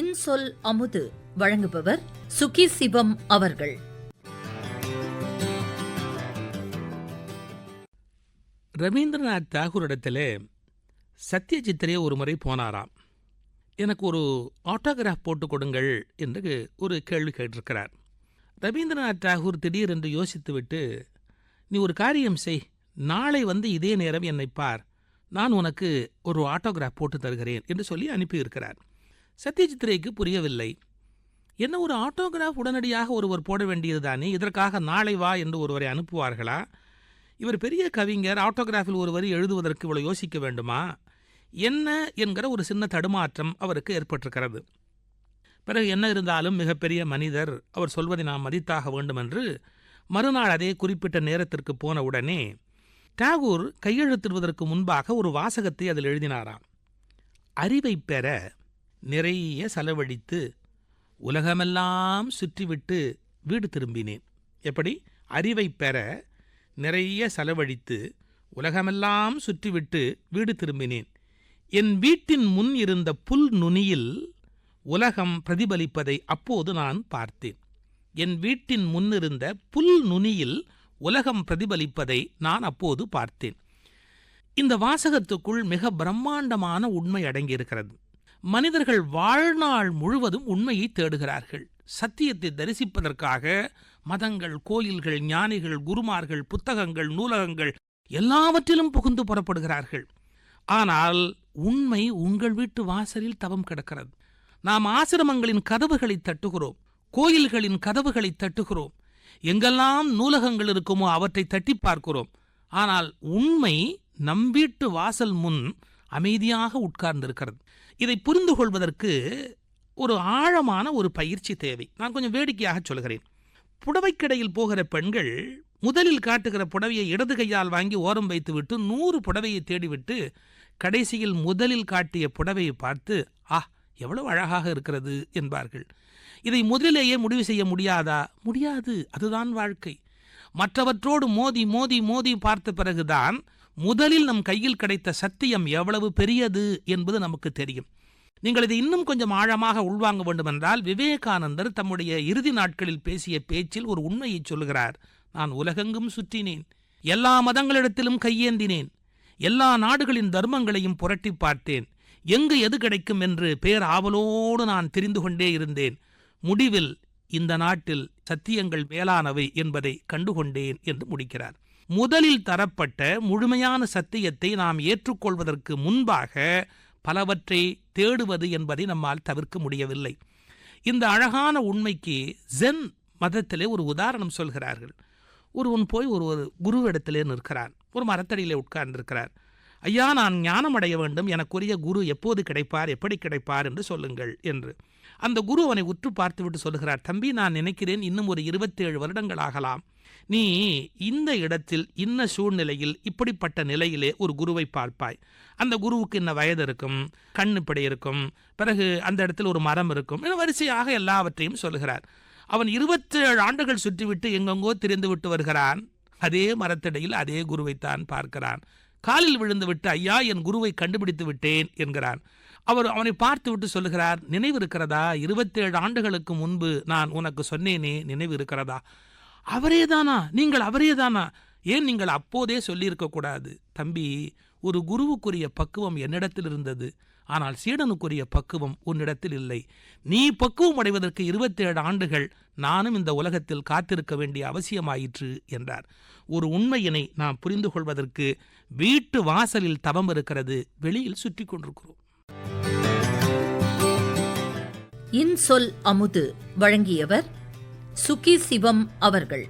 இன்சொல் அமுது வழங்குபவர் சுகி சிவம் அவர்கள். ரவீந்திரநாத் தாகூரிடத்தில் சத்யஜித்ரே ஒரு முறை போனாராம். எனக்கு ஒரு ஆட்டோகிராஃப் போட்டு கொடுங்கள் என்று ஒரு கேள்வி கேட்டிருக்கிறார். ரவீந்திரநாத் தாகூர் திடீரென்று யோசித்துவிட்டு நீ ஒரு காரியம் செய் நாளை வந்து இதே நேரம் என்னை பார் நான் உனக்கு ஒரு ஆட்டோகிராஃப் போட்டு தருகிறேன் என்று சொல்லி அனுப்பியிருக்கிறார். சத்யஜித்ரேக்கு புரியவில்லை. என்ன ஒரு ஆட்டோகிராஃப் உடனடியாக ஒருவர் போட வேண்டியதுதானே இதற்காக நாளை வா என்று ஒருவரை அனுப்புவார்களா? இவர் பெரிய கவிஞர் ஆட்டோகிராஃபில் ஒரு வரி எழுதுவதற்கு இவ்வளோ யோசிக்க வேண்டுமா? என்ன என்கிற ஒரு சின்ன தடுமாற்றம் அவருக்கு ஏற்பட்டிருக்கிறது. பிறகு என்ன இருந்தாலும் மிகப்பெரிய மனிதர் அவர் சொல்வதை நாம் மதித்தாக வேண்டும் என்று மறுநாள் அதே குறிப்பிட்ட நேரத்திற்கு போன உடனே டாகூர் கையெழுத்திடுவதற்கு முன்பாக ஒரு வாசகத்தை அதில் எழுதினாராம். அறிவை பெற நிறைய செலவழித்து உலகமெல்லாம் சுற்றிவிட்டு வீடு திரும்பினேன். எப்படி? அறிவை பெற நிறைய செலவழித்து உலகமெல்லாம் சுற்றிவிட்டு வீடு திரும்பினேன். என் வீட்டின் முன் இருந்த புல் நுனியில் உலகம் பிரதிபலிப்பதை அப்போது நான் பார்த்தேன். என் வீட்டின் முன்னிருந்த புல் நுனியில் உலகம் பிரதிபலிப்பதை நான் அப்போது பார்த்தேன். இந்த வாசகத்துக்குள் மிக பிரம்மாண்டமான உண்மை அடங்கியிருக்கிறது. மனிதர்கள் வாழ்நாள் முழுவதும் உண்மையை தேடுகிறார்கள். சத்தியத்தை தரிசிப்பதற்காக மதங்கள் கோயில்கள் ஞானிகள் குருமார்கள் புத்தகங்கள் நூலகங்கள் எல்லாவற்றிலும் புகுந்து புறப்படுகிறார்கள். ஆனால் உண்மை உங்கள் வீட்டு வாசலில் தவம் கிடக்கிறது. நாம் ஆசிரமங்களின் கதவுகளை தட்டுகிறோம் கோயில்களின் கதவுகளை தட்டுகிறோம் எங்கெல்லாம் நூலகங்கள் இருக்குமோ அவற்றை தட்டி பார்க்கிறோம். ஆனால் உண்மை நம் வீட்டு வாசல் முன் அமைதியாக உட்கார்ந்திருக்கிறது. இதை புரிந்து கொள்வதற்கு ஒரு ஆழமான ஒரு பயிற்சி தேவை. நான் கொஞ்சம் வேடிக்கையாக சொல்கிறேன். புடவைக்கடையில் போகிற பெண்கள் முதலில் காட்டுகிற புடவையை இடது கையால் வாங்கி ஓரம் வைத்துவிட்டு நூறு புடவையை தேடிவிட்டு கடைசியில் முதலில் காட்டிய புடவையை பார்த்து ஆ எவ்வளவு அழகாக இருக்கிறது என்பார்கள். இதை முதலிலேயே முடிவு செய்ய முடியாதா? முடியாது. அதுதான் வாழ்க்கை. மற்றவற்றோடு மோதி மோதி மோதி பார்த்த பிறகுதான் முதலில் நம் கையில் கிடைத்த சத்தியம் எவ்வளவு பெரியது என்பது நமக்கு தெரியும். நீங்கள் இதை இன்னும் கொஞ்சம் ஆழமாக உள்வாங்க வேண்டுமென்றால் விவேகானந்தர் தம்முடைய இறுதி நாட்களில் பேசிய பேச்சில் ஒரு உண்மையை சொல்கிறார் நான் உலகெங்கும் சுற்றினேன். எல்லா மதங்களிடத்திலும் கையேந்தினேன். எல்லா நாடுகளின் தர்மங்களையும் புரட்டி பார்த்தேன். எங்கு எது கிடைக்கும் என்று பேர் ஆவலோடு நான் தெரிந்து கொண்டே இருந்தேன். முடிவில் இந்த நாட்டில் சத்தியங்கள் மேலானவை என்பதை கண்டுகொண்டேன் என்று முடிக்கிறார். முதலில் தரப்பட்ட முழுமையான சத்தியத்தை நாம் ஏற்றுக்கொள்வதற்கு முன்பாக பலவற்றை தேடுவது என்பதை நம்மால் தவிர்க்க முடியவில்லை. இந்த அழகான உண்மைக்கு ஜென் மதத்திலே ஒரு உதாரணம் சொல்கிறார்கள். ஒருவன் போய் ஒரு ஒரு குருவிடத்திலே நிற்கிறான். ஒரு மரத்தடியிலே உட்கார்ந்திருக்கிறார். ஐயா நான் ஞானம் அடைய வேண்டும். எனக்குரிய குரு எப்போது கிடைப்பார்? எப்படி கிடைப்பார்? என்று சொல்லுங்கள் என்று. அந்த குரு அவனை உற்று பார்த்துவிட்டு சொல்லுகிறார் தம்பி நான் நினைக்கிறேன் இன்னும் ஒரு இருபத்தேழு வருடங்கள் ஆகலாம். நீ இந்த இடத்தில் இன்ன சூழ்நிலையில் இப்படிப்பட்ட நிலையிலே ஒரு குருவை பார்ப்பாய். அந்த குருவுக்கு இன்ன வயது இருக்கும்? கண் இப்படி இருக்கும். பிறகு அந்த இடத்தில் ஒரு மரம் இருக்கும். என வரிசையாக எல்லாவற்றையும் சொல்லுகிறார். அவன் இருபத்தேழு ஆண்டுகள் சுற்றிவிட்டு எங்கெங்கோ திரிந்து விட்டு வருகிறான். அதே மரத்தடையில் அதே குருவைத்தான் பார்க்கிறான். காலில் விழுந்து விட்டு ஐயா என் குருவை கண்டுபிடித்து விட்டேன் என்கிறான் அவர் அவனை பார்த்துவிட்டு சொல்லுகிறார் நினைவு இருக்கிறதா? இருபத்தேழு ஆண்டுகளுக்கு முன்பு நான் உனக்கு சொன்னேனே நினைவு இருக்கிறதா? அவரே தானா நீங்கள் அவரேதானா? ஏன் நீங்கள் அப்போதே சொல்லியிருக்கக்கூடாது? தம்பி ஒரு குருவுக்குரிய பக்குவம் என்னிடத்தில் இருந்தது. ஆனால் சீடனுக்குரிய பக்குவம் உன்னிடத்தில் இல்லை. நீ பக்குவம் அடைவதற்கு இருபத்தேழு ஆண்டுகள் நானும் இந்த உலகத்தில் காத்திருக்க வேண்டிய அவசியமாயிற்று என்றார். ஒரு உண்மையினை நாம் புரிந்து கொள்வதற்கு வீட்டு வாசலில் தவம் இருக்கிறது வெளியில் சுற்றி கொண்டிருக்கிறோம். இன்சொல் அமுது வழங்கியவர் சுகி சிவம் அவர்கள்.